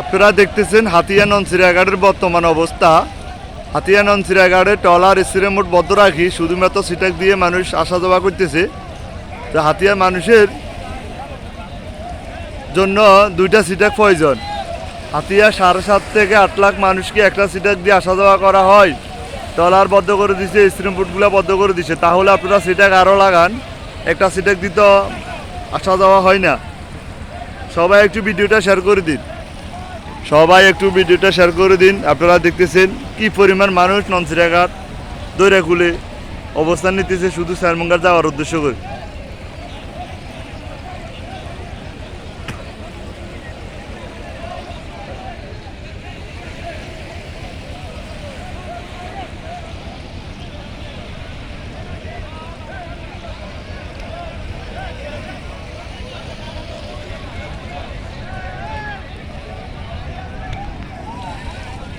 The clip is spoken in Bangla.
আপনারা দেখতেছেন হাতিয়া নন ননসিরাঘাটের বর্তমান অবস্থা। হাতিয়া ননসিরাঘাটে টলার মোট বদ্ধ রাখি শুধুমাত্র সিটাক দিয়ে মানুষ আসা যাওয়া করতেছে। তো হাতিয়া মানুষের জন্য দুইটা সিটাক প্রয়োজন। হাতিয়া সাড়ে সাত থেকে আট লাখ মানুষকে একটা সিটাক দিয়ে আসা যাওয়া করা হয়। টলার বদ্ধ করে দিছে স্ট্রিমফুটগুলো বদ্ধ করে দিছে। তাহলে আপনারা সিটাক আরও লাগান। একটা সিটাক দিতে আসা যাওয়া হয় না। সবাই একটু ভিডিওটা শেয়ার করে দিন। সবাই একটু ভিডিওটা শেয়ার করে দিন। আপনারা দেখতেছেন কি পরিমাণ মানুষ ননসিরাঘাট দৈরাকুলে অবস্থান নিতেছে শুধু স্যারমঙ্গার যাওয়ার উদ্দেশ্য করে।